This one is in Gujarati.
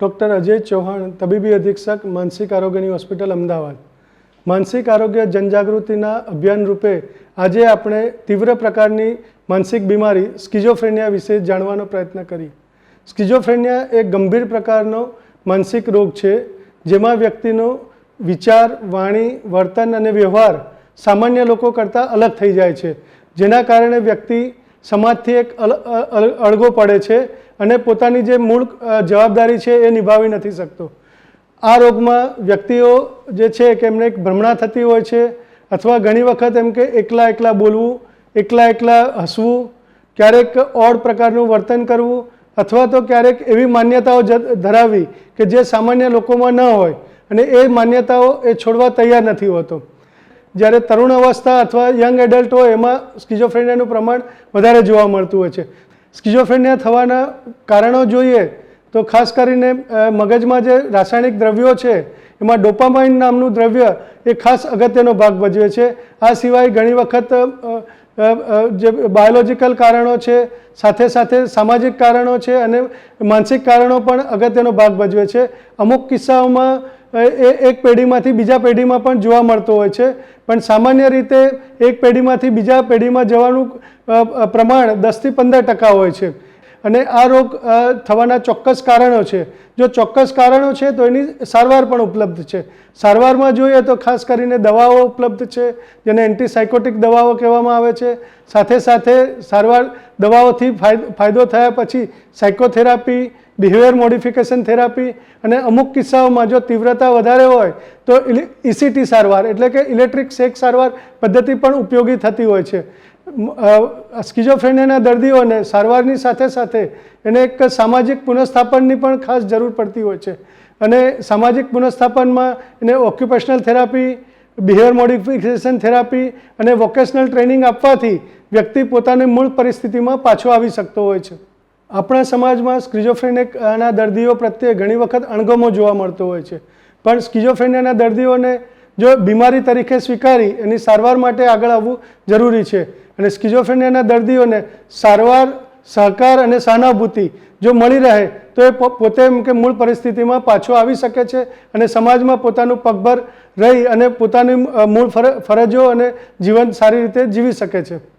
ડૉક્ટર અજય ચૌહાણ, તબીબી અધિક્ષક, માનસિક આરોગ્યની હોસ્પિટલ, અમદાવાદ. માનસિક આરોગ્ય જનજાગૃતિના અભિયાન રૂપે આજે આપણે તીવ્ર પ્રકારની માનસિક બીમારી, સ્કિઝોફ્રેનિયા વિશે જાણવાનો પ્રયત્ન કરીએ. સ્કિઝોફ્રેનિયા એક ગંભીર પ્રકારનો માનસિક રોગ છે, જેમાં વ્યક્તિનો વિચાર, વાણી, વર્તન અને વ્યવહાર સામાન્ય લોકો કરતાં અલગ થઈ જાય છે. જેના કારણે વ્યક્તિ સમાજથી એક અળગો પડે છે અને પોતાની જે મૂળ જવાબદારી છે એ નિભાવી નથી શકતો. આ રોગમાં વ્યક્તિઓ જે છે કે એમને એક ભ્રમણા થતી હોય છે અથવા ઘણી વખત એમ કે એકલા એકલા બોલવું, એકલા એકલા હસવું, ક્યારેક ઓડ પ્રકારનું વર્તન કરવું અથવા તો ક્યારેક એવી માન્યતાઓ ધરાવી કે જે સામાન્ય લોકોમાં ન હોય અને એ માન્યતાઓ એ છોડવા તૈયાર નથી હોતો. જ્યારે તરુણ અવસ્થા અથવા યંગ એડલ્ટ હોય એમાં સ્કિઝોફ્રેનિયાનું પ્રમાણ વધારે જોવા મળતું હોય છે. સ્કિઝોફ્રેનિયા થવાના કારણો જોઈએ તો ખાસ કરીને મગજમાં જે રાસાયણિક દ્રવ્યો છે, એમાં ડોપામાઇન નામનું દ્રવ્ય એ ખાસ અગત્યનો ભાગ ભજવે છે. આ સિવાય ઘણી વખત જે બાયોલોજિકલ કારણો છે, સાથે સાથે સામાજિક કારણો છે અને માનસિક કારણો પણ અગત્યનો ભાગ ભજવે છે. અમુક કિસ્સાઓમાં એ એક પેઢીમાંથી બીજા પેઢીમાં પણ જોવા મળતો હોય છે. પણ સામાન્ય રીતે એક પેઢીમાંથી બીજા પેઢીમાં જવાનું પ્રમાણ દસથી પંદર ટકા હોય છે. અને આ રોગ થવાના ચોક્કસ કારણો છે. જો ચોક્કસ કારણો છે, તો એની સારવાર પણ ઉપલબ્ધ છે. સારવારમાં જોઈએ તો ખાસ કરીને દવાઓ ઉપલબ્ધ છે, જેને એન્ટીસાયકોટિક દવાઓ કહેવામાં આવે છે. સાથે સાથે સારવાર, દવાઓથી ફાયદો થયા પછી સાયકોથેરાપી બિહેવિયર મોડિફિકેશન થેરાપી અને અમુક કિસ્સાઓમાં જો તીવ્રતા વધારે હોય તો ઇસીટી સારવાર, એટલે કે ઇલેક્ટ્રિક શેક સારવાર પદ્ધતિ પણ ઉપયોગી થતી હોય છે. સ્કિઝોફ્રેનિયાના દર્દીઓને સારવારની સાથે સાથે એને એક સામાજિક પુનઃસ્થાપનની પણ ખાસ જરૂર પડતી હોય છે. અને સામાજિક પુનઃસ્થાપનમાં એને occupational therapy behaviour modification therapy અને વોકેશનલ ટ્રેનિંગ આપવાથી વ્યક્તિ પોતાની મૂળ પરિસ્થિતિમાં પાછો આવી શકતો હોય છે. આપણા સમાજમાં સ્કિઝોફ્રેનિકના દર્દીઓ પ્રત્યે ઘણી વખત અણગમો જોવા મળતો હોય છે. પણ સ્કિઝોફ્રેનિયાના દર્દીઓને જો બીમારી તરીકે સ્વીકારી, એની સારવાર માટે આગળ આવવું જરૂરી છે. અને સ્કિઝોફ્રેનિયાના દર્દીઓને સારવાર, સહકાર અને સહાનુભૂતિ જો મળી રહે, તો એ પોતે એમ કે મૂળ પરિસ્થિતિમાં પાછો આવી શકે છે અને સમાજમાં પોતાનું પગભર રહી અને પોતાની મૂળ ફર- ફરજો અને જીવન સારી રીતે જીવી શકે છે.